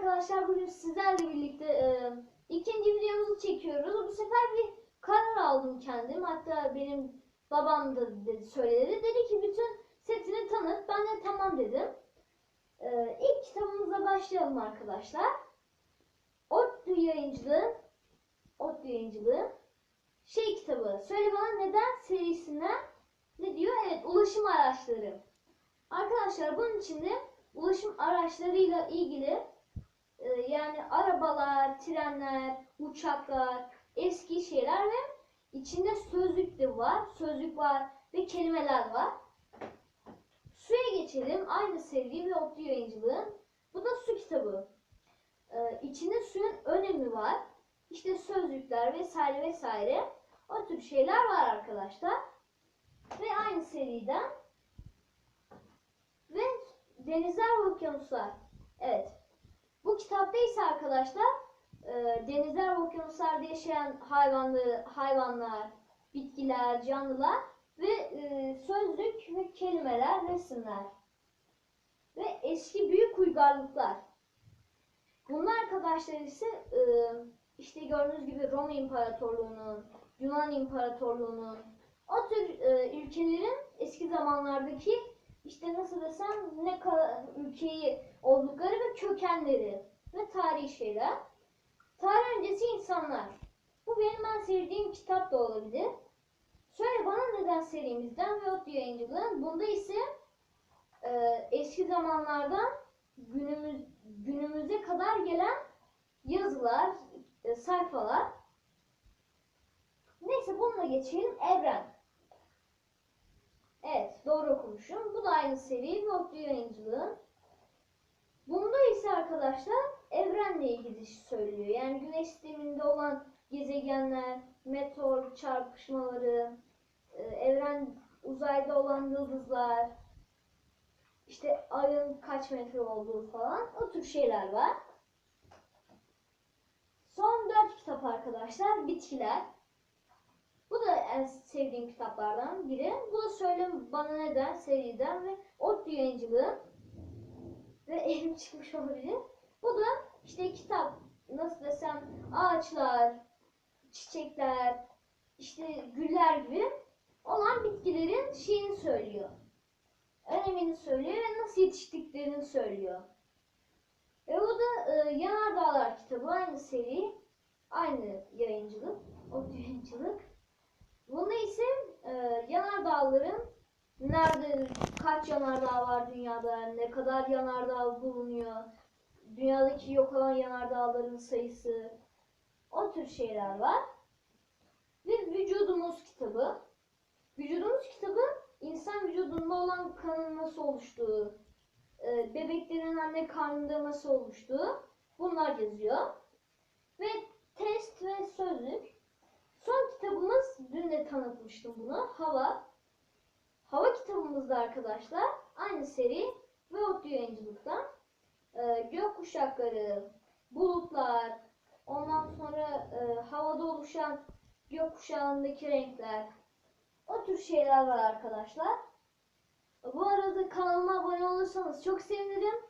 arkadaşlar bugün sizlerle birlikte e, ikinci videomuzu çekiyoruz. Bu sefer bir karar aldım kendim. Hatta benim babam da dedi, söyledi. Dedi ki bütün setini tanıt. Ben de tamam dedim. E, ilk kitabımıza başlayalım arkadaşlar. Otlu yayıncılığı Otlu yayıncılığı şey kitabı. Söyle bana neden serisinden ne diyor? Evet ulaşım araçları. Arkadaşlar bunun içinde ulaşım araçlarıyla ilgili yani arabalar, trenler, uçaklar, eski şeyler ve içinde sözlük de var. Sözlük var ve kelimeler var. Suya geçelim. Aynı seri ve Otlu Yayıncılığın. Bu da su kitabı. E, içinde suyun önemi var. İşte sözlükler vesaire vesaire. O tür şeyler var arkadaşlar. Ve aynı seriden ve Denizler ve Okyanuslar. Evet. Kitapta ise arkadaşlar e, denizler ve okyanuslarda yaşayan hayvanları, hayvanlar, bitkiler, canlılar ve e, sözlük ve kelimeler, resimler ve eski büyük uygarlıklar. Bunlar arkadaşlar ise e, işte gördüğünüz gibi Roma İmparatorluğu'nun, Yunan İmparatorluğu'nun o tür e, ülkelerin eski zamanlardaki işte nasıl desem ne kadar ülkeyi oldukları ve kökenleri ve tarihi şeyler. Tarih öncesi insanlar. Bu benim en sevdiğim kitap da olabilir. Söyle bana neden serimizden ve Otlu Yayıncılığın. Bunda ise e, eski zamanlardan günümüz günümüze kadar gelen yazılar, e, sayfalar. Neyse bununla geçelim. Evren. Evet doğru okumuşum. Bu da aynı seri ve Otlu Yayıncılığın. Bunda ise arkadaşlar evrenle ilgili söylüyor. Yani güneş sisteminde olan gezegenler, meteor çarpışmaları, e, evren uzayda olan yıldızlar, işte ayın kaç metre olduğu falan o tür şeyler var. Son dört kitap arkadaşlar bitkiler. Bu da en sevdiğim kitaplardan biri. Bu da Söyle Bana Neden seriden ve Otlu Yayıncılığı ve elim çıkmış olabilir. Bu da işte kitap nasıl desem ağaçlar, çiçekler, işte güller gibi olan bitkilerin şeyini söylüyor. Önemini söylüyor ve nasıl yetiştiklerini söylüyor. Ve bu da e, Yanardağlar kitabı aynı seri, aynı yayıncılık, o yayıncılık. Bunda ise e, yanardağların nerede kaç yanardağ var dünyada, ne kadar yanardağ bulunuyor, dünyadaki yok olan yanardağların sayısı, o tür şeyler var. Ve vücudumuz kitabı. Vücudumuz kitabı insan vücudunda olan kanın nasıl oluştuğu, e, bebeklerin anne karnında nasıl oluştuğu bunlar yazıyor. Ve test ve sözlük. Son kitabımız, dün de tanıtmıştım bunu, Hava. Hava kitabımızda arkadaşlar aynı seri ve Otlu Yayıncılık'tan e, gökkuşakları, bulutlar, ondan sonra e, havada oluşan gökkuşağındaki renkler, o tür şeyler var arkadaşlar. Bu arada kanalıma abone olursanız çok sevinirim.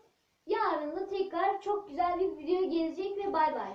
Yarın da tekrar çok güzel bir video gelecek ve bay bay.